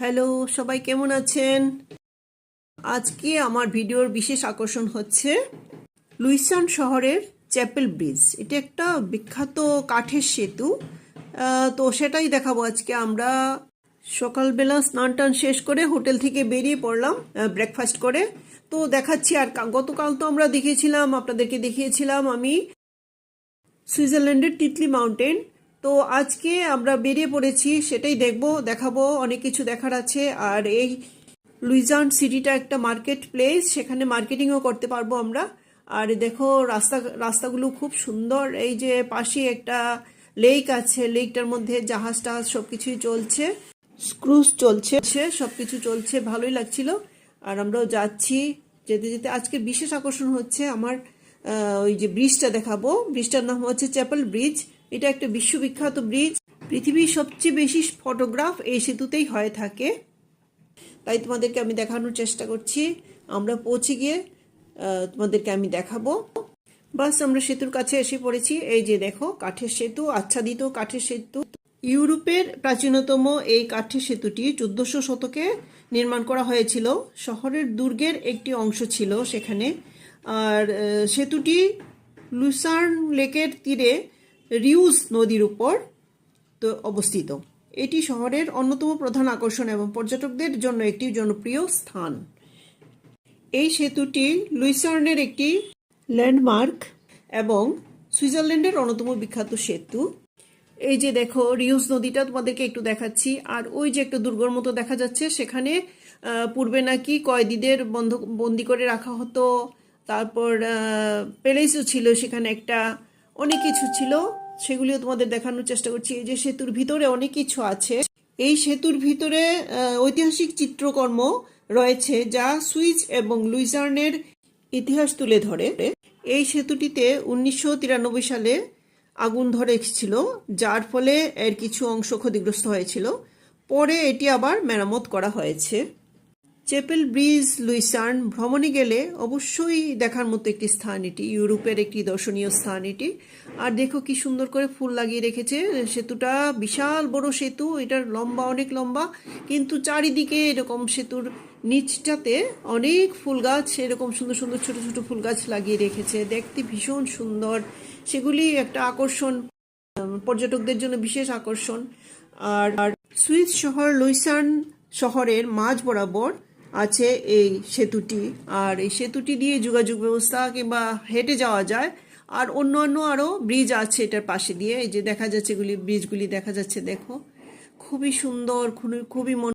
Hello, সবাই কেমন আছেন? আজকে আমার ভিডিওর বিশেষ আকর্ষণ হচ্ছে লুইসান শহরের চ্যাপেল ব্রিজ। এটা একটা বিখ্যাত কাঠের সেতু। তো সেটাই দেখাবো আজকে আমরা। সকালবেলা স্নান টান শেষ করে হোটেল থেকে বেরিয়ে পড়লাম ব্রেকফাস্ট করে। তো দেখাচ্ছি আর গতকাল তো আমরা দেখিয়েছিলাম, আপনাদেরকে দেখিয়েছিলাম আমি সুইজারল্যান্ডের টিটলি মাউন্টেন। তো আজকে আমরা বেরিয়ে পড়েছি, সেটাই দেখব, দেখাবো, অনেক কিছু দেখার আছে। আর এই লুইজান সিটিটা একটা মার্কেট প্লেস, সেখানে মার্কেটিংও করতে পারব আমরা। আর দেখো, রাস্তা, রাস্তাগুলো খুব সুন্দর, এই যে পাশে একটা লেক আছে, লেকটার মধ্যে জাহাজ টাহাজ সব কিছুই চলছে। স্ক্রুজ চলছে সব কিছু চলছে, ভালোই লাগছিল। আর আমরাও যাচ্ছি, যেতে যেতে আজকে বিশেষ আকর্ষণ হচ্ছে আমার ওই যে ব্রিজটা দেখাবো। ব্রিজটার নাম হচ্ছে চ্যাপেল ব্রিজ। এটা একটা বিশ্ববিখ্যাত ব্রিজ। পৃথিবীর সবচেয়ে বেশি ফটোগ্রাফ এই সেতুতেই হয়ে থাকে। তাই তোমাদেরকে আমি দেখানোর চেষ্টা করছি। আমরা পৌঁছে গিয়ে তোমাদেরকে আমি দেখাবো। বাস, আমরা সেতুর কাছে এসে পড়েছি। এই যে দেখো, কাঠের সেতু, আচ্ছাদিত কাঠের সেতু। ইউরোপের প্রাচীনতম এই কাঠের সেতুটি চোদ্দশো শতকে নির্মাণ করা হয়েছিল। শহরের দুর্গের একটি অংশ ছিল সেখানে। আর সেতুটি লুসার্ন লেকের তীরে রিউজ নদীর উপর তো অবস্থিত। এটি শহরের অন্যতম প্রধান আকর্ষণ এবং পর্যটকদের জন্য একটি জনপ্রিয় স্থান। এই সেতুটি লুইসার্নের একটি ল্যান্ডমার্ক এবং সুইজারল্যান্ডের অন্যতম বিখ্যাত সেতু। এই যে দেখো, রিউজ নদীটা তোমাদেরকে একটু দেখাচ্ছি। আর ওই যে একটা দুর্গর মতো দেখা যাচ্ছে, সেখানে পূর্বে নাকি কয়েদিদের বন্ধ, বন্দি করে রাখা হতো। তারপর প্যালেসও ছিল সেখানে একটা। অনেক কিছু ছিল, সেগুলিও তোমাদের দেখানোর চেষ্টা করছি। এই যে সেতুর ভিতরে অনেক কিছু আছে। এই সেতুর ভিতরে ঐতিহাসিক চিত্রকর্ম রয়েছে যা সুইস এবং লুইজার্নের ইতিহাস তুলে ধরে। এই সেতুটিতে উনিশশো তিরানব্বই সালে আগুন ধরে ছিল যার ফলে এর কিছু অংশ ক্ষতিগ্রস্ত হয়েছিল। পরে এটি আবার মেরামত করা হয়েছে। চেপেল ব্রিজ, লুইসার্ন ভ্রমণে গেলে অবশ্যই দেখার মতো একটি স্থান এটি, ইউরোপের একটি দর্শনীয় স্থান এটি। আর দেখো কি সুন্দর করে ফুল লাগিয়ে রেখেছে, সেতুটা বিশাল বড় সেতু, এটার লম্বা, অনেক লম্বা, কিন্তু চারিদিকে এরকম সেতুর নিচটাতে অনেক ফুল গাছ, এরকম সুন্দর সুন্দর ছোট ছোট ফুল গাছ লাগিয়ে রেখেছে। দেখতে ভীষণ সুন্দর। সেগুলি একটা আকর্ষণ পর্যটকদের জন্য বিশেষ আকর্ষণ। আর সুইস শহর, লুইসার্ন শহরের মাঝ বরাবর আছে এই সেতুটি। আর এই সেতুটি দিয়ে যোগাযোগ ব্যবস্থা কিংবা হেঁটে যাওয়া যায়। আর অন্য অন্য আরও ব্রিজ আছে এটার পাশে দিয়ে। এই যে দেখা যাচ্ছে এগুলি ব্রিজগুলি দেখা যাচ্ছে, দেখো। খুবই সুন্দর খুবই মন